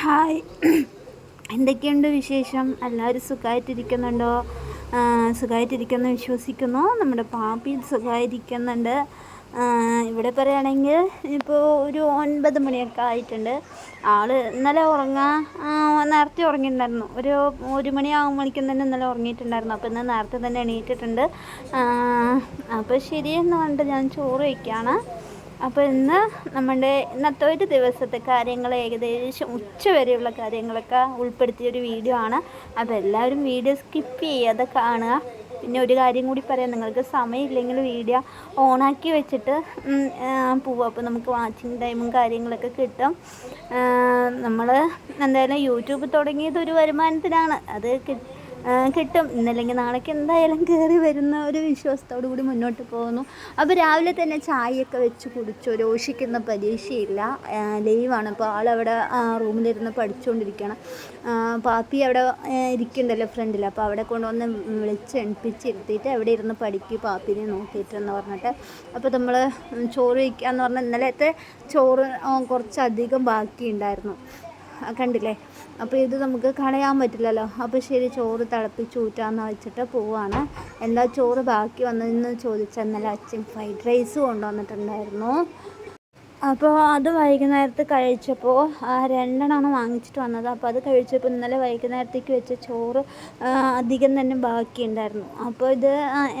Hi. എന്തൊക്കെയുണ്ട് വിശേഷം? എല്ലാവരും സുഖമായിട്ടിരിക്കുന്നുണ്ടോ സുഖമായിട്ടിരിക്കുന്നു വിശ്വസിക്കുന്നു. നമ്മുടെ പാപ്പി സുഖമായിരിക്കുന്നുണ്ട് ഇവിടെ പറയുകയാണെങ്കിൽ ഇപ്പോൾ ഒരു ഒൻപത് മണിയൊക്കെ ആയിട്ടുണ്ട്. ആൾ ഇന്നലെ ഉറങ്ങാൻ നേരത്തെ ഉറങ്ങിയിട്ടുണ്ടായിരുന്നു. ഒരു ഒരു മണിയാകുമ്പോഴേക്കും തന്നെ ഇന്നലെ ഉറങ്ങിയിട്ടുണ്ടായിരുന്നു. അപ്പോൾ ഇന്ന് നേരത്തെ തന്നെ എണീറ്റിട്ടുണ്ട്. അപ്പോൾ ശരിയെന്ന് പറഞ്ഞിട്ട് ഞാൻ ചോറ് വയ്ക്കുകയാണ്. അപ്പോൾ ഇന്ന് നമ്മുടെ ഇന്നത്തെ ഒരു ദിവസത്തെ കാര്യങ്ങൾ ഏകദേശം ഉച്ച വരെയുള്ള കാര്യങ്ങളൊക്കെ ഉൾപ്പെടുത്തിയൊരു വീഡിയോ ആണ്. അപ്പോൾ എല്ലാവരും വീഡിയോ സ്കിപ്പ് ചെയ്യാതെ കാണുക. പിന്നെ ഒരു കാര്യം കൂടി പറയാം. നിങ്ങൾക്ക് സമയമില്ലെങ്കിൽ വീഡിയോ ഓണാക്കി വെച്ചിട്ട് പോവും. അപ്പോൾ നമുക്ക് വാച്ചിങ് ടൈമും കാര്യങ്ങളൊക്കെ കിട്ടും. നമ്മൾ എന്തായാലും യൂട്യൂബ് തുടങ്ങിയത് ഒരു വരുമാനത്തിനാണ്. അത് കിട്ടും. ഇന്നല്ലെങ്കിൽ നാളേക്ക് എന്തായാലും കയറി വരുന്ന ഒരു വിശ്വാസത്തോടു കൂടി മുന്നോട്ട് പോകുന്നു. അപ്പോൾ രാവിലെ തന്നെ ചായയൊക്കെ വെച്ച് കുടിച്ചു. രോഷിക്കുന്ന പരീക്ഷയില്ല. ലീവാണ്. അപ്പോൾ ആളവിടെ റൂമിലിരുന്ന് പഠിച്ചുകൊണ്ടിരിക്കുകയാണ് പാപ്പി അവിടെ ഇരിക്കുന്നുണ്ടല്ലോ ഫ്രണ്ടിൽ അപ്പോൾ അവിടെ കൊണ്ടുവന്ന് വിളിച്ച് എണിപ്പിച്ചിരുത്തിയിട്ട് അവിടെ ഇരുന്ന് പഠിക്കും പാപ്പിനെ നോക്കിയിട്ടെന്ന് പറഞ്ഞിട്ട്. അപ്പോൾ നമ്മൾ ചോറ് വയ്ക്കുക എന്ന് പറഞ്ഞാൽ ഇന്നലത്തെ ചോറ് കുറച്ചധികം ബാക്കിയുണ്ടായിരുന്നു. കണ്ടില്ലേ? അപ്പോൾ ഇത് നമുക്ക് കളയാൻ പറ്റില്ലല്ലോ. അപ്പോൾ ശരി ചോറ് തിളപ്പിച്ച് ഊറ്റാന്ന് വെച്ചിട്ട് പോവാണ്. എന്താ ചോറ് ബാക്കി വന്നതെന്ന് ചോദിച്ചാൽ അച്ഛൻ? ഫ്രൈഡ് റൈസ് കൊണ്ടുവന്നിട്ടുണ്ടായിരുന്നു. അപ്പോൾ അത് വൈകുന്നേരത്ത് കഴിച്ചപ്പോൾ രണ്ടെണ്ണമാണ് വാങ്ങിച്ചിട്ട് വന്നത്. അപ്പോൾ അത് കഴിച്ചപ്പോൾ ഇന്നലെ വൈകുന്നേരത്തേക്ക് വെച്ച ചോറ് അധികം തന്നെ ബാക്കിയുണ്ടായിരുന്നു. അപ്പോൾ ഇത്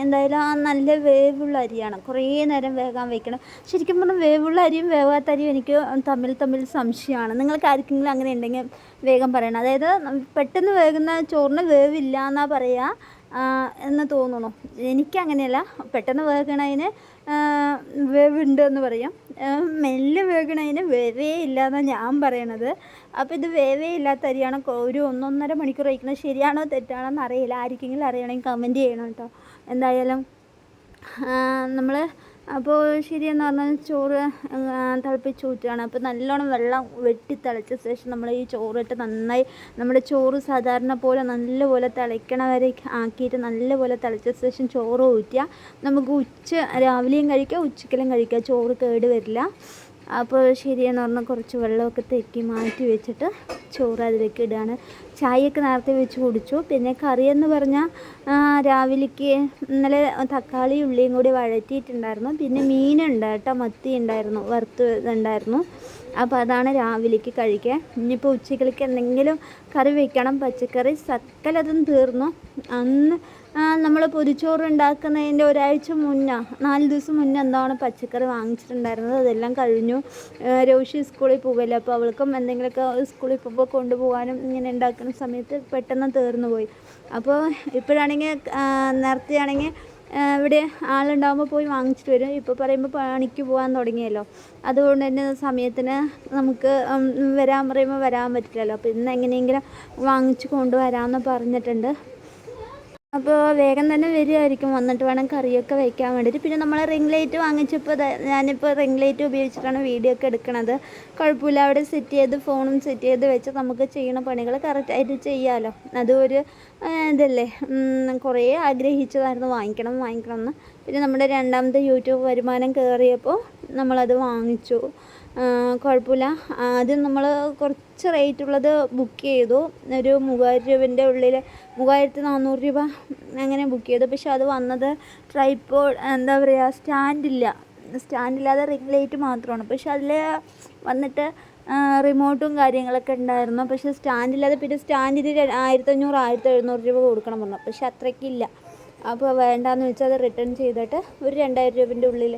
എന്തായാലും നല്ല വേവുള്ള അരിയാണ്. കുറേ നേരം വേകാൻ വെക്കണം ശരിക്കും പറഞ്ഞാൽ വേവുള്ള അരിയും വേവാത്ത അരിയും എനിക്ക് തമ്മിൽ തമ്മിൽ സംശയമാണ്. നിങ്ങൾക്ക് ആർക്കെങ്കിലും അങ്ങനെ ഉണ്ടെങ്കിൽ വേഗം പറയണം. അതായത് പെട്ടെന്ന് വേകുന്ന ചോറിന് വേവില്ല എന്നാണ് പറയുക എന്ന് തോന്നുന്നു. എനിക്കങ്ങനെയല്ല പെട്ടെന്ന് വേകണതിന് വേവുണ്ട് എന്ന് പറയാം. മെല്ലെ വേകണതിന് വേവേ ഇല്ല എന്നാണ് ഞാൻ പറയണത്. അപ്പോൾ ഇത് വേവേ ഇല്ലാത്ത അരിയാണ്. ഒരു ഒന്നൊന്നര മണിക്കൂർ കഴിക്കുന്നത് ശരിയാണോ തെറ്റാണോ എന്ന് അറിയില്ല. ആർക്കെങ്കിലും അറിയണമെങ്കിൽ കമന്റ് ചെയ്യണം കേട്ടോ. എന്തായാലും നമ്മൾ അപ്പോൾ ശരിയെന്ന് പറഞ്ഞാൽ ചോറ് തിളപ്പിച്ച് ഊറ്റുകയാണ്. അപ്പോൾ നല്ലോണം വെള്ളം വെട്ടി തിളച്ച ശേഷം നമ്മൾ ഈ ചോറിട്ട് നന്നായി നമ്മുടെ ചോറ് സാധാരണ പോലെ നല്ലപോലെ തിളയ്ക്കണ വരെ ആക്കിയിട്ട് നല്ലപോലെ തിളച്ച ശേഷം ചോറ് ഊറ്റുക. നമുക്ക് ഉച്ച രാവിലെയും കഴിക്കാം ഉച്ചക്കലും കഴിക്കാം. ചോറ് കേട് വരില്ല. അപ്പോൾ ശരിയെന്ന് പറഞ്ഞാൽ കുറച്ച് വെള്ളമൊക്കെ തെക്കി മാറ്റി വെച്ചിട്ട് ചോറ് അതിലേക്ക് ഇടുകയാണ് ചായയൊക്കെ നേരത്തെ വെച്ച് കുടിച്ചു. പിന്നെ കറിയെന്ന് പറഞ്ഞാൽ രാവിലേക്ക് ഇന്നലെ തക്കാളി ഉള്ളിയും കൂടി വഴറ്റിയിട്ടുണ്ടായിരുന്നു. പിന്നെ മീനുണ്ട് കേട്ടോ മത്തി ഉണ്ടായിരുന്നു വറുത്ത് ഉണ്ടായിരുന്നു അപ്പോൾ അതാണ് രാവിലേക്ക് കഴിക്കുക. ഇനിയിപ്പോൾ ഉച്ചക്കലേക്ക് എന്തെങ്കിലും കറി വെക്കണം പച്ചക്കറി സക്കലതും തീർന്നു. അന്ന് നമ്മൾ പൊതിച്ചോറ് ഉണ്ടാക്കുന്നതിന്റെ ഒരാഴ്ച മുന്നേ നാല് ദിവസം മുന്നേ എന്താണ് പച്ചക്കറി വാങ്ങിച്ചിട്ടുണ്ടായിരുന്നത്? അതെല്ലാം കഴിഞ്ഞു. രോഷി സ്കൂളിൽ പോകുമല്ലോ അപ്പോൾ അവൾക്കും എന്തെങ്കിലുമൊക്കെ സ്കൂളിൽ പോകുമ്പോൾ കൊണ്ടുപോകാനും ഇങ്ങനെ ഉണ്ടാക്കുന്ന സമയത്ത് പെട്ടെന്ന് തീർന്നു പോയി. അപ്പോൾ ഇപ്പോഴാണെങ്കിൽ നേരത്തെയാണെങ്കിൽ ഇവിടെ ആളുണ്ടാകുമ്പോൾ പോയി വാങ്ങിച്ചിട്ട് വരും. ഇപ്പോൾ പറയുമ്പോൾ പണിക്ക് പോകാൻ തുടങ്ങിയല്ലോ. അതുകൊണ്ട് തന്നെ സമയത്തിന് നമുക്ക് വരാൻ പറയുമ്പോൾ വരാൻ പറ്റില്ലല്ലോ. അപ്പോൾ ഇന്ന് എങ്ങനെയെങ്കിലും വാങ്ങിച്ച് കൊണ്ടുവരാമെന്ന് പറഞ്ഞിട്ടുണ്ട്. അപ്പോൾ വേഗം തന്നെ വരുമായിരിക്കും വന്നിട്ട് വേണം കറിയൊക്കെ വയ്ക്കാൻ വേണ്ടിയിട്ട്. പിന്നെ നമ്മൾ റിംഗ് ലൈറ്റ് വാങ്ങിച്ചപ്പോൾ ഞാനിപ്പോൾ റിംഗ് ലൈറ്റ് ഉപയോഗിച്ചിട്ടാണ് വീഡിയോ ഒക്കെ എടുക്കുന്നത് കുഴപ്പമില്ല. അവിടെ സെറ്റ് ചെയ്ത് ഫോണും സെറ്റ് ചെയ്ത് വെച്ച് നമുക്ക് ചെയ്യുന്ന പണികൾ കറക്റ്റായിട്ട് ചെയ്യാമല്ലോ അതൊരു ഇതല്ലേ. കുറേ ആഗ്രഹിച്ചതായിരുന്നു. വാങ്ങിക്കണം വാങ്ങിക്കണം എന്ന്. പിന്നെ നമ്മുടെ രണ്ടാമത്തെ യൂട്യൂബ് വരുമാനം കയറിയപ്പോൾ നമ്മളത് വാങ്ങിച്ചു. കുഴപ്പമില്ല. ആദ്യം നമ്മൾ കുറച്ച് റേറ്റ് ഉള്ളത് ബുക്ക് ചെയ്തു. ഒരു മൂവായിരം രൂപേന്റെ ഉള്ളിൽ മൂവായിരത്തി നാനൂറ് രൂപ അങ്ങനെ ബുക്ക് ചെയ്തു. പക്ഷെ അത് വന്നത് ട്രൈപ്പോൾ എന്താ പറയുക സ്റ്റാൻഡില്ല സ്റ്റാൻഡില്ലാതെ റിംഗ് ലൈറ്റ് മാത്രമാണ്. പക്ഷെ അതിൽ വന്നിട്ട് റിമോട്ടും കാര്യങ്ങളൊക്കെ ഉണ്ടായിരുന്നു. പക്ഷേ സ്റ്റാൻഡില്ലാതെ പിന്നെ സ്റ്റാൻഡിന് ആയിരത്തഞ്ഞൂറ് ആയിരത്തി എഴുന്നൂറ് രൂപ കൊടുക്കണം പറഞ്ഞു. പക്ഷെ അത്രയ്ക്കില്ല അപ്പോൾ വേണ്ടാന്ന് വെച്ചാൽ അത് റിട്ടേൺ ചെയ്തിട്ട് ഒരു രണ്ടായിരം രൂപേന്റെ ഉള്ളിൽ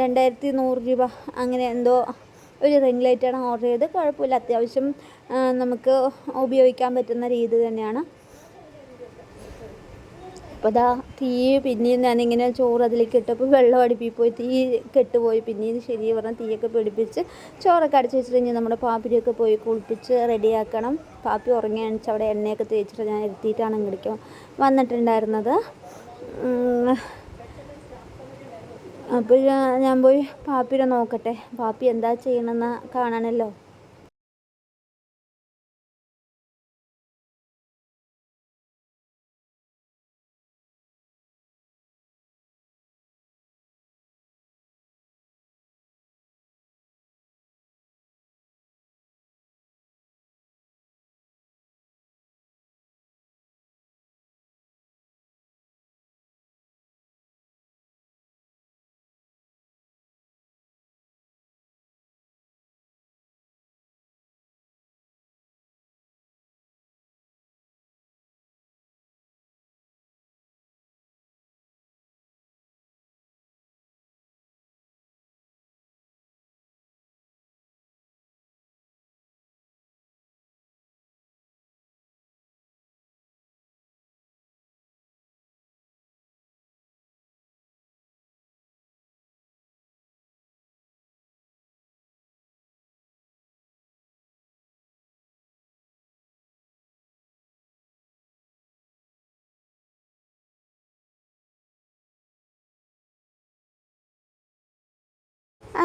രണ്ടായിരത്തി നൂറ് രൂപ അങ്ങനെ എന്തോ ഒരു റിംഗ് ലൈറ്റാണ് ഓർഡർ ചെയ്തത്. കുഴപ്പമില്ല. അത്യാവശ്യം നമുക്ക് ഉപയോഗിക്കാൻ പറ്റുന്ന രീതി തന്നെയാണ്. അപ്പോൾ അതാ തീ പിന്നെയും ഞാനിങ്ങനെ ചോറ് അതിലേക്ക് ഇട്ടപ്പോൾ വെള്ളം അടുപ്പിപ്പോയി തീ കെട്ടുപോയി. പിന്നെയും ശരി പറഞ്ഞാൽ തീയൊക്കെ പിടിപ്പിച്ച് ചോറൊക്കെ അടച്ച് വെച്ചിട്ട് കഴിഞ്ഞാൽ നമ്മുടെ പാപ്പിനെയൊക്കെ പോയി കുളിപ്പിച്ച് റെഡിയാക്കണം. പാപ്പി ഉറങ്ങി അണിച്ച് അവിടെ എണ്ണയൊക്കെ തേച്ചിട്ട് ഞാൻ എത്തിയിട്ടാണ് ഇങ്ങോട്ടേക്ക് വന്നിട്ടുണ്ടായിരുന്നത്. അപ്പോൾ ഞാൻ പോയി പാപ്പിനെ നോക്കട്ടെ. പാപ്പി എന്താ ചെയ്യണമെന്ന് കാണണമല്ലോ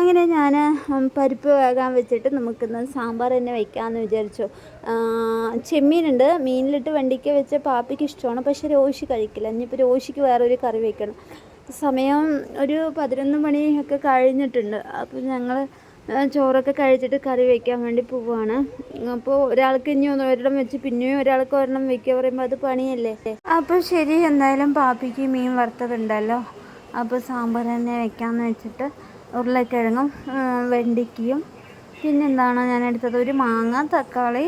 അങ്ങനെ ഞാൻ പരിപ്പ് വേകാൻ വെച്ചിട്ട് നമുക്കിന്ന് സാമ്പാർ തന്നെ വയ്ക്കാമെന്ന് വിചാരിച്ചു. ചെമ്മീനുണ്ട്. മീനിലിട്ട് വണ്ടിക്ക് വെച്ച പാപ്പിക്ക് ഇഷ്ടമാണ്. പക്ഷേ രോശി കഴിക്കില്ല. ഇനിയിപ്പോൾ രോശിക്ക് വേറൊരു കറി വയ്ക്കണം സമയം ഒരു പതിനൊന്ന് മണിയൊക്കെ കഴിഞ്ഞിട്ടുണ്ട്. അപ്പോൾ ഞങ്ങൾ ചോറൊക്കെ കഴിച്ചിട്ട് കറി വയ്ക്കാൻ വേണ്ടി പോവുകയാണ് അപ്പോൾ ഒരാൾക്ക് ഇനി ഒരെണ്ണം വെച്ച് പിന്നെയും ഒരാൾക്ക് ഒരെണ്ണം വെക്കുക പറയുമ്പോൾ അത് പണിയല്ലേ? അപ്പോൾ ശരി. എന്തായാലും പാപ്പിക്ക് മീൻ വറുത്തതുണ്ടല്ലോ. അപ്പോൾ സാമ്പാർ തന്നെ വെക്കാമെന്ന് വെച്ചിട്ട് ഉരുളക്കിഴങ്ങും വെണ്ടിക്കയും. പിന്നെന്താണ് ഞാൻ എടുത്തത്? ഒരു മാങ്ങ തക്കാളി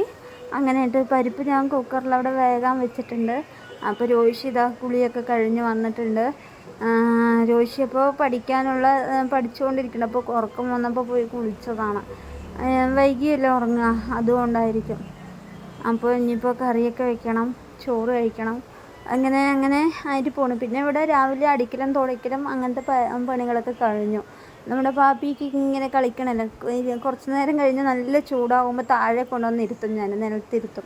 അങ്ങനെയായിട്ട് പരിപ്പ് ഞാൻ കുക്കറിൽ അവിടെ വേഗം വെച്ചിട്ടുണ്ട്. അപ്പോൾ രോഷി ഇതാ കുളിയൊക്കെ കഴിഞ്ഞ് വന്നിട്ടുണ്ട്. രോഹിഷി അപ്പോൾ പഠിക്കാനുള്ള പഠിച്ചുകൊണ്ടിരിക്കുന്നുണ്ട് അപ്പോൾ ഉറക്കം വന്നപ്പോൾ പോയി കുളിച്ചതാണ്. വൈകിയല്ലേ ഉറങ്ങുക? അതുകൊണ്ടായിരിക്കും. അപ്പോൾ ഇനിയിപ്പോൾ കറിയൊക്കെ വെക്കണം ചോറ് കഴിക്കണം. അങ്ങനെ അങ്ങനെ ആയിട്ട് പോണു. പിന്നെ ഇവിടെ രാവിലെ അടിക്കലും തുടയ്ക്കലും അങ്ങനത്തെ പണികളൊക്കെ കഴിഞ്ഞു. നമ്മുടെ പാപ്പിക്ക് ഇങ്ങനെ കളിക്കണല്ലോ. കുറച്ച് നേരം കഴിഞ്ഞ് നല്ല ചൂടാകുമ്പോൾ താഴെ കൊണ്ടുവന്ന് ഇരുത്തും ഞാൻ നിലത്തിരുത്തും.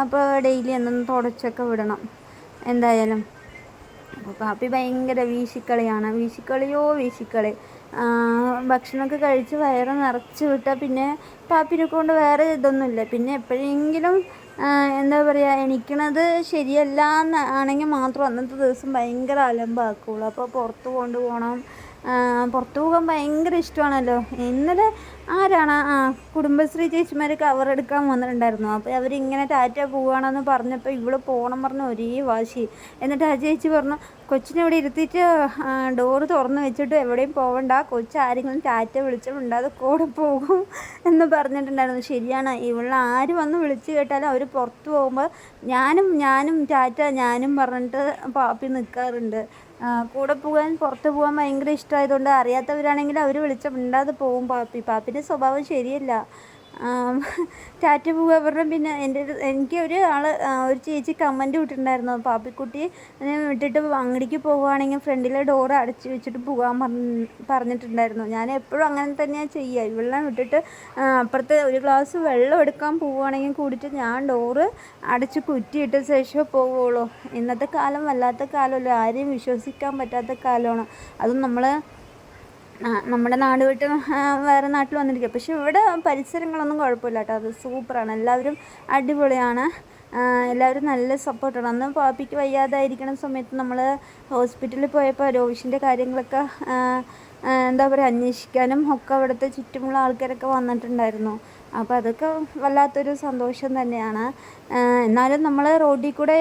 അപ്പോൾ ഡെയിലി എന്നൊന്ന് തുടച്ചൊക്കെ വിടണം എന്തായാലും. അപ്പോൾ പാപ്പി ഭയങ്കര വീശിക്കളിയാണ്. വീശിക്കളിയോ വീശിക്കളി. ഭക്ഷണമൊക്കെ കഴിച്ച് വയറ് നിറച്ച് വിട്ടാൽ പിന്നെ പാപ്പിനെ കൊണ്ട് വേറെ ഇതൊന്നുമില്ല. പിന്നെ എപ്പോഴെങ്കിലും എന്താ പറയുക എനിക്കണത് ശരിയല്ല എന്ന് ആണെങ്കിൽ മാത്രം അന്നത്തെ ദിവസം ഭയങ്കര അലമ്പാക്കുള്ളൂ. അപ്പോൾ പുറത്ത് കൊണ്ടുപോകണം പുറത്ത് പോകാൻ ഭയങ്കര ഇഷ്ടമാണല്ലോ. ഇന്നലെ ആരാണ്? ആ കുടുംബശ്രീ ചേച്ചിമാർ കവർ എടുക്കാൻ വന്നിട്ടുണ്ടായിരുന്നു. അപ്പോൾ അവരിങ്ങനെ ടാറ്റ പോവുകയാണെന്ന് പറഞ്ഞപ്പോൾ ഇവൾ പോകണം പറഞ്ഞ ഒരേ വാശി. എന്നിട്ട് ആ ചേച്ചി പറഞ്ഞു കൊച്ചിനെ ഇവിടെ ഇരുത്തിയിട്ട് ഡോറ് തുറന്ന് വെച്ചിട്ട് എവിടെയും പോകണ്ട കൊച്ചു ആരെങ്കിലും ടാറ്റ വിളിച്ചിട്ടുണ്ടാതെ കൂടെ പോകും. എന്ന് പറഞ്ഞിട്ടുണ്ടായിരുന്നു. ശരിയാണ്. ഇവളെ ആര് വന്ന് വിളിച്ച് കേട്ടാലും അവർ പുറത്ത് പോകുമ്പോൾ ഞാനും ഞാനും ടാറ്റ ഞാനും പറഞ്ഞിട്ട് പാപ്പി നിൽക്കാറുണ്ട് കൂടെ പോകാൻ പുറത്ത് പോകാൻ ഭയങ്കര ഇഷ്ടമായതുകൊണ്ട് അറിയാത്തവരാണെങ്കിൽ അവർ വിളിച്ച മിണ്ടാതെ പോകും പാപ്പി. പാപ്പിന്റെ സ്വഭാവം ശരിയല്ല. ടാറ്റ പോവുക പറഞ്ഞാൽ പിന്നെ എന്റെ എനിക്ക് ഒരു ആൾ ഒരു ചേച്ചി കമന്റ് വിട്ടിട്ടുണ്ടായിരുന്നു. പാപ്പിക്കുട്ടി വിട്ടിട്ട് അങ്ങടിക്ക് പോവുകയാണെങ്കിൽ ഫ്രണ്ടിലെ ഡോർ അടച്ച് വെച്ചിട്ട് പോകാൻ പറഞ്ഞിട്ടുണ്ടായിരുന്നു. ഞാൻ എപ്പോഴും അങ്ങനെ തന്നെയാണ് ചെയ്യുക. ഇവളെ വിട്ടിട്ട് അപ്പുറത്തെ ഒരു ഗ്ലാസ് വെള്ളം എടുക്കാൻ പോവുകയാണെങ്കിൽ കൂടിയിട്ട് ഞാൻ ഡോറ് അടച്ച് കുറ്റിയിട്ട ശേഷമേ പോവുള്ളൂ ഇന്നത്തെ കാലം വല്ലാത്ത കാലമല്ലോ? ആരെയും വിശ്വസിക്കാൻ പറ്റാത്ത കാലമാണ്. അതും നമ്മൾ നമ്മുടെ നാട് വിട്ട് വേറെ നാട്ടിൽ വന്നിരിക്കുക. പക്ഷെ ഇവിടെ പരിസരങ്ങളൊന്നും കുഴപ്പമില്ല കേട്ടോ. അത് സൂപ്പറാണ്. എല്ലാവരും അടിപൊളിയാണ്. എല്ലാവരും നല്ല സപ്പോർട്ടാണ്. അന്ന് പാപ്പിക്ക് വയ്യാതായിരിക്കണ സമയത്ത് നമ്മൾ ഹോസ്പിറ്റലിൽ പോയപ്പോൾ രോഹിഷിന്റെ കാര്യങ്ങളൊക്കെ എന്താ പറയുക അന്വേഷിക്കാനും ഒക്കെ അവിടുത്തെ ചുറ്റുമുള്ള ആൾക്കാരൊക്കെ വന്നിട്ടുണ്ടായിരുന്നു. അപ്പോൾ അതൊക്കെ വല്ലാത്തൊരു സന്തോഷം തന്നെയാണ്. എന്നാലും നമ്മൾ റോഡിൽ കൂടെ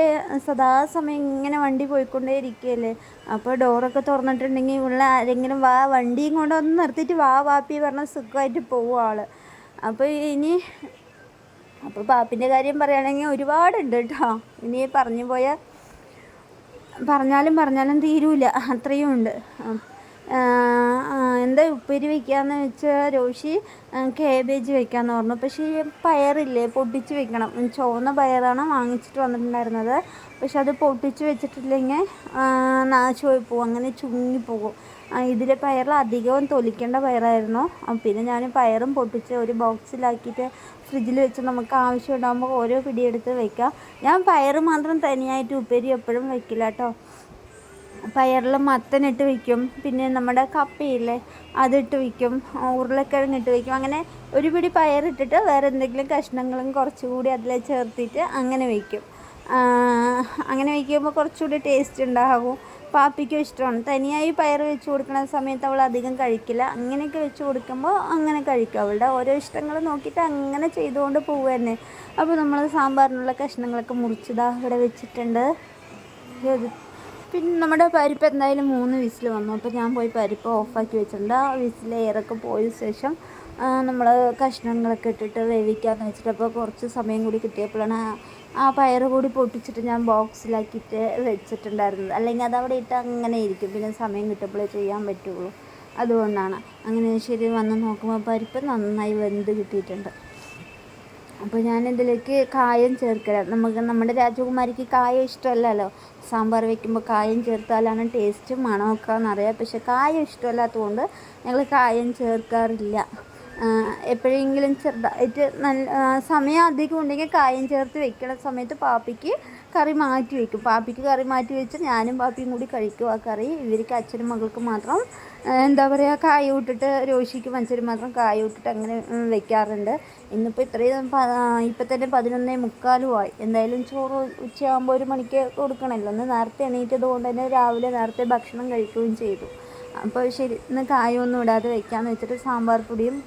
സദാസമയം ഇങ്ങനെ വണ്ടി പോയിക്കൊണ്ടേ ഇരിക്കുകയല്ലേ അപ്പോൾ ഡോറൊക്കെ തുറന്നിട്ടുണ്ടെങ്കിൽ ഉള്ള ആരെങ്കിലും വാ വണ്ടിയും കൊണ്ട് ഒന്ന് നിർത്തിയിട്ട് വാ വാപ്പി പറഞ്ഞ സുഖമായിട്ട് പോവും ആൾ അപ്പോൾ ഇനി അപ്പോൾ പാപ്പിന്റെ കാര്യം പറയുകയാണെങ്കിൽ ഒരുപാടുണ്ട് കേട്ടോ. ഇനി പറഞ്ഞു പോയാൽ പറഞ്ഞാലും പറഞ്ഞാലും തീരൂല. അത്രയും ഉണ്ട്. എന്താ ഉപ്പേരി വെക്കാന്ന് വെച്ചാൽ രോഷി കേബേജ് വെക്കാന്ന് പറഞ്ഞു. പക്ഷേ ഈ പയറില്ലേ പൊട്ടിച്ച് വെക്കണം. ചുവന്ന പയറാണ് വാങ്ങിച്ചിട്ട് വന്നിട്ടുണ്ടായിരുന്നത്. പക്ഷെ അത് പൊട്ടിച്ച് വെച്ചിട്ടില്ലെങ്കിൽ നാശമായി പോകും. അങ്ങനെ ചുങ്ങിപ്പോകും. ഇതിലെ പയറിൽ അധികവും തൊലിക്കേണ്ട പയറായിരുന്നു. പിന്നെ ഞാൻ പയറും പൊട്ടിച്ച് ഒരു ബോക്സിലാക്കിയിട്ട് ഫ്രിഡ്ജിൽ വെച്ച് നമുക്ക് ആവശ്യം ഉണ്ടാകുമ്പോൾ ഓരോ പിടിയെടുത്ത് വെക്കാം. ഞാൻ പയർ മാത്രം തനിയായിട്ട് ഉപ്പേരി എപ്പോഴും വെക്കില്ല കേട്ടോ. പയറിൽ മത്തനിട്ട് വയ്ക്കും പിന്നെ നമ്മുടെ കപ്പയില്ലേ അതിട്ട് വയ്ക്കും ഉരുളക്കിഴങ്ങ് ഇട്ട് വയ്ക്കും അങ്ങനെ ഒരു പിടി പയറിട്ടിട്ട് വേറെ എന്തെങ്കിലും കഷ്ണങ്ങളും കുറച്ചുകൂടി അതിൽ ചേർത്തിട്ട് അങ്ങനെ വയ്ക്കും അങ്ങനെ വയ്ക്കുമ്പോൾ കുറച്ചുകൂടി ടേസ്റ്റ് ഉണ്ടാകും പാപ്പിക്കും ഇഷ്ടമാണ്. തനിയായി പയർ വെച്ച് കൊടുക്കുന്ന സമയത്ത് അവൾ അധികം കഴിക്കില്ല. അങ്ങനെയൊക്കെ വെച്ച് കൊടുക്കുമ്പോൾ അങ്ങനെ കഴിക്കും. അവളുടെ ഓരോ ഇഷ്ടങ്ങൾ നോക്കിയിട്ട് അങ്ങനെ ചെയ്തുകൊണ്ട് പോവുക തന്നെ അപ്പോൾ നമ്മൾ സാമ്പാറിനുള്ള കഷ്ണങ്ങളൊക്കെ മുറിച്ചതാ ഇവിടെ വെച്ചിട്ടുണ്ട്. പിന്നെ നമ്മുടെ പരിപ്പ് എന്തായാലും മൂന്ന് വിസിൽ വന്നു. അപ്പോൾ ഞാൻ പോയി പരിപ്പ് ഓഫാക്കി വെച്ചിട്ടുണ്ട്. ആ വിസിൽ എയറൊക്കെ പോയ ശേഷം നമ്മൾ കഷ്ണങ്ങളൊക്കെ ഇട്ടിട്ട് വേവിക്കാമെന്ന് വെച്ചിട്ട് അപ്പോൾ കുറച്ച് സമയം കൂടി കിട്ടിയപ്പോഴാണ് ആ- പയർ കൂടി പൊട്ടിച്ചിട്ട് ഞാൻ ബോക്സിലാക്കിയിട്ട് വെച്ചിട്ടുണ്ടായിരുന്നത്. അല്ലെങ്കിൽ അതവിടെ ഇട്ട് അങ്ങനെ ഇരിക്കും. പിന്നെ സമയം കിട്ടുമ്പോഴേ ചെയ്യാൻ പറ്റുള്ളൂ. അതുകൊണ്ടാണ്. അങ്ങനെ ശരി വന്ന് നോക്കുമ്പോൾ പരിപ്പ് നന്നായി വെന്ത് കിട്ടിയിട്ടുണ്ട്. അപ്പോൾ ഞാൻ ഇതിലേക്ക് കായം ചേർക്കില്ല നമുക്ക് നമ്മുടെ രാജകുമാരിക്ക് കായം ഇഷ്ടമല്ലല്ലോ. സാമ്പാർ വയ്ക്കുമ്പോൾ കായം ചേർത്താലാണ് ടേസ്റ്റും മണമൊക്കെ എന്നറിയാം പക്ഷെ കായം ഇഷ്ടമല്ലാത്തതുകൊണ്ട് ഞങ്ങൾ കായം ചേർക്കാറില്ല. എപ്പോഴെങ്കിലും ചെറുതായിട്ട് നല്ല സമയം അധികം ഉണ്ടെങ്കിൽ കായം ചേർത്ത് വെക്കണ സമയത്ത് പാപ്പിക്ക് കറി മാറ്റി വയ്ക്കും പാപ്പിക്ക് കറി മാറ്റി വെച്ച് ഞാനും പാപ്പിയും കൂടി കഴിക്കും ആ കറി. ഇവർക്ക് അച്ഛനും മകൾക്ക് മാത്രം എന്താ പറയുക കായ വിട്ടിട്ട് രോഷിക്കും അച്ഛനും മാത്രം കായ വിട്ടിട്ട് അങ്ങനെ വെക്കാറുണ്ട്. ഇന്നിപ്പോൾ ഇത്രയും ഇപ്പം തന്നെ പതിനൊന്നേ മുക്കാലുമായി എന്തായാലും ചോറ് ഉച്ചയാകുമ്പോൾ ഒരു മണിക്ക് കൊടുക്കണമല്ലോ ഒന്ന് നേരത്തെ എണീറ്റത് കൊണ്ട് തന്നെ രാവിലെ നേരത്തെ ഭക്ഷണം കഴിക്കുകയും ചെയ്തു. അപ്പോൾ ശരി ഇന്ന് കായൊന്നും ഇടാതെ വെക്കാമെന്ന് വെച്ചിട്ട് സാമ്പാർ പൊടിയും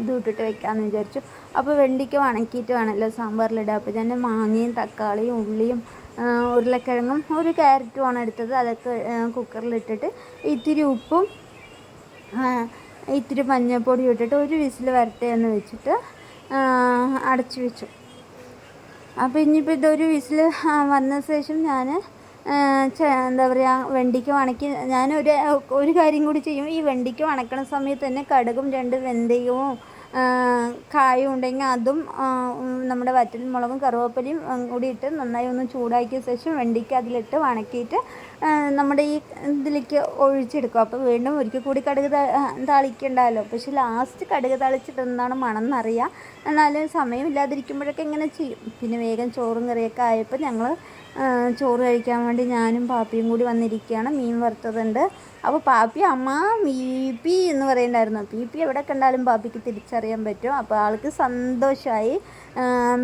ഇത് ഇട്ടിട്ട് വെക്കാമെന്ന് വിചാരിച്ചു. അപ്പോൾ വെണ്ടിക്ക വണക്കിയിട്ട് വേണമല്ലോ സാമ്പാറിലിടുക അപ്പോൾ ഞാൻ മാങ്ങയും തക്കാളിയും ഉള്ളിയും ഉരുളക്കിഴങ്ങും ഒരു ക്യാരറ്റുമാണ് എടുത്തത്. അതൊക്കെ കുക്കറിലിട്ടിട്ട് ഇത്തിരി ഉപ്പും ഇത്തിരി മഞ്ഞൾപ്പൊടിയും ഇട്ടിട്ട് ഒരു വിസിൽ വരട്ടെ എന്ന് വെച്ചിട്ട് അടച്ചു വെച്ചു. അപ്പോൾ ഇനിയിപ്പോൾ ഇതൊരു വിസിൽ വന്ന ശേഷം ഞാൻ എന്താ പറയുക വെണ്ടിക്ക വണക്കി ഞാൻ ഒരു ഒരു കാര്യം കൂടി ചെയ്യും. ഈ വെണ്ടിക്ക വണക്കണ സമയത്ത് തന്നെ കടുകും രണ്ട് വെന്തയവും കായും ഉണ്ടെങ്കിൽ അതും നമ്മുടെ വറ്റൽ മുളകും കറുവപ്പലിയും കൂടി ഇട്ട് നന്നായി ഒന്ന് ചൂടാക്കിയ ശേഷം വെണ്ടിക്ക അതിലിട്ട് വണക്കിയിട്ട് നമ്മുടെ ഈ ഇതിലേക്ക് ഒഴിച്ചെടുക്കും. അപ്പോൾ വീണ്ടും ഒരിക്കൽ കൂടി കടുക് താളിക്കണ്ടല്ലോ. പക്ഷേ ലാസ്റ്റ് കടുക് താളിച്ചിട്ട് എന്താണ് മണം എന്നറിയാം എന്നാലും സമയമില്ലാതിരിക്കുമ്പോഴൊക്കെ ഇങ്ങനെ ചെയ്യും. പിന്നെ വേഗം ചോറും കറിയൊക്കെ ആയപ്പോൾ ഞങ്ങൾ ചോറ് കഴിക്കാൻ വേണ്ടി ഞാനും പാപ്പിയും കൂടി വന്നിരിക്കുകയാണ്. മീൻ വറുത്തതുണ്ട്. അപ്പോൾ പാപ്പി അമ്മ പി എന്ന് പറയുന്നുണ്ടായിരുന്നു. പി പി എവിടെ കണ്ടാലും പാപ്പിക്ക് തിരിച്ചറിയാൻ പറ്റും. അപ്പോൾ ആൾക്ക് സന്തോഷമായി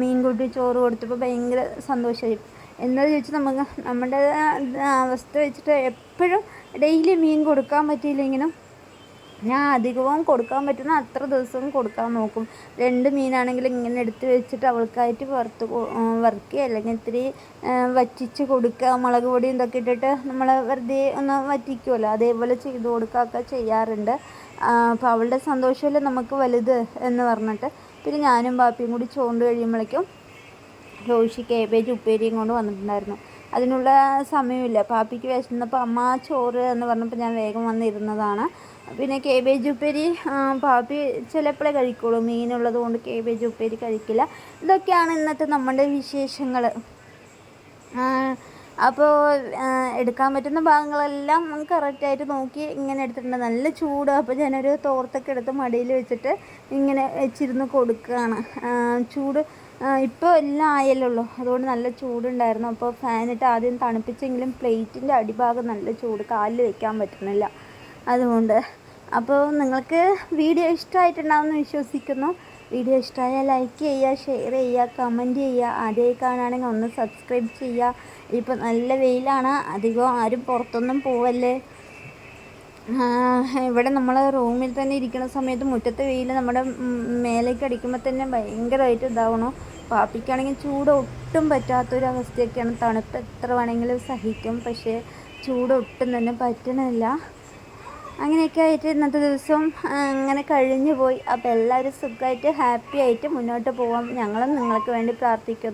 മീൻ കൂട്ടി ചോറ് കൊടുത്തപ്പോൾ ഭയങ്കര സന്തോഷമായി എന്താ ചോദിച്ചാൽ നമുക്ക് നമ്മുടെ അവസ്ഥ വെച്ചിട്ട് എപ്പോഴും ഡെയിലി മീൻ കൊടുക്കാൻ പറ്റിയില്ലെങ്കിലും ഞാൻ അധികവും കൊടുക്കാൻ പറ്റുന്ന അത്ര ദിവസവും കൊടുക്കാൻ നോക്കും. രണ്ട് മീനാണെങ്കിൽ ഇങ്ങനെ എടുത്ത് വെച്ചിട്ട് അവൾക്കായിട്ട് വറുത്ത് വറുക്കുക അല്ലെങ്കിൽ ഇത്തിരി വറ്റിച്ച് കൊടുക്കുക. മുളക് പൊടി ഇതൊക്കെ ഇട്ടിട്ട് നമ്മൾ വെറുതെ ഒന്ന് വറ്റിക്കുമല്ലോ അതേപോലെ ചെയ്ത് കൊടുക്കുകയൊക്കെ ചെയ്യാറുണ്ട്. അപ്പോൾ അവളുടെ സന്തോഷമല്ലേ നമുക്ക് വലുത് എന്ന് പറഞ്ഞിട്ട്. പിന്നെ ഞാനും ബാപ്പിയും കൂടി ചോണ്ട് കഴിയുമ്പോഴേക്കും റോഷി കേബേജ് ഉപ്പേരിയും കൊണ്ട് വന്നിട്ടുണ്ടായിരുന്നു. അതിനുള്ള സമയമില്ല. പാപ്പിക്ക് വിശന്നപ്പോൾ അമ്മ ചോറ് എന്ന് പറഞ്ഞപ്പോൾ ഞാൻ വേഗം വന്നിരുന്നതാണ്. പിന്നെ കേബേജ് ഉപ്പേരി പാപ്പി ചിലപ്പോഴേ കഴിക്കുള്ളൂ. മീനുള്ളത് കൊണ്ട് കേബേജ് ഉപ്പേരി കഴിക്കില്ല. ഇതൊക്കെയാണ് ഇന്നത്തെ നമ്മുടെ വിശേഷങ്ങൾ അപ്പോൾ എടുക്കാൻ പറ്റുന്ന ഭാഗങ്ങളെല്ലാം കറക്റ്റായിട്ട് നോക്കി ഇങ്ങനെ എടുത്തിട്ടുണ്ട്. നല്ല ചൂട്. അപ്പോൾ ഞാനൊരു തോർത്തൊക്കെ എടുത്ത് മടിയിൽ വെച്ചിട്ട് ഇങ്ങനെ വെച്ചിരുന്ന് കൊടുക്കുകയാണ്. ചൂട് ഇപ്പോൾ എല്ലാം ആയല്ലുള്ളൂ. അതുകൊണ്ട് നല്ല ചൂടുണ്ടായിരുന്നു. അപ്പോൾ ഫാനിട്ട് ആദ്യം തണുപ്പിച്ചെങ്കിലും പ്ലേറ്റിന്റെ അടിഭാഗം നല്ല ചൂട്. കാലിൽ വെക്കാൻ പറ്റുന്നില്ല. അതുകൊണ്ട്. അപ്പോൾ നിങ്ങൾക്ക് വീഡിയോ ഇഷ്ടമായിട്ടുണ്ടാവുമെന്ന് വിശ്വസിക്കുന്നു. വീഡിയോ ഇഷ്ടമായാൽ ലൈക്ക് ചെയ്യുക ഷെയർ ചെയ്യുക കമന്റ് ചെയ്യുക. ആദ്യമായി കാണുകയാണെങ്കിൽ ഒന്ന് സബ്സ്ക്രൈബ് ചെയ്യുക. ഇപ്പോൾ നല്ല വെയിലാണ്. അധികം ആരും പുറത്തൊന്നും പോവല്ലേ? ഇവിടെ നമ്മൾ റൂമിൽ തന്നെ ഇരിക്കുന്ന സമയത്ത് മുറ്റത്തെ വെയിൽ നമ്മുടെ മേലേക്ക് അടിക്കുമ്പോൾ തന്നെ ഭയങ്കരമായിട്ട് ഇതാവണം. പാപ്പിക്കാണെങ്കിൽ ചൂട് ഒട്ടും പറ്റാത്തൊരവസ്ഥയൊക്കെയാണ്. തണുപ്പ് എത്ര വേണമെങ്കിലും സഹിക്കും. പക്ഷേ ചൂട് ഒട്ടും തന്നെ പറ്റണില്ല. അങ്ങനെയൊക്കെ ആയിട്ട് ഇന്നത്തെ ദിവസം അങ്ങനെ കഴിഞ്ഞു പോയി അപ്പോൾ എല്ലാവരും സുഖമായിട്ട് ഹാപ്പി ആയിട്ട് മുന്നോട്ട് പോകാം ഞങ്ങളും നിങ്ങൾക്ക് വേണ്ടി പ്രാർത്ഥിക്കുന്നു.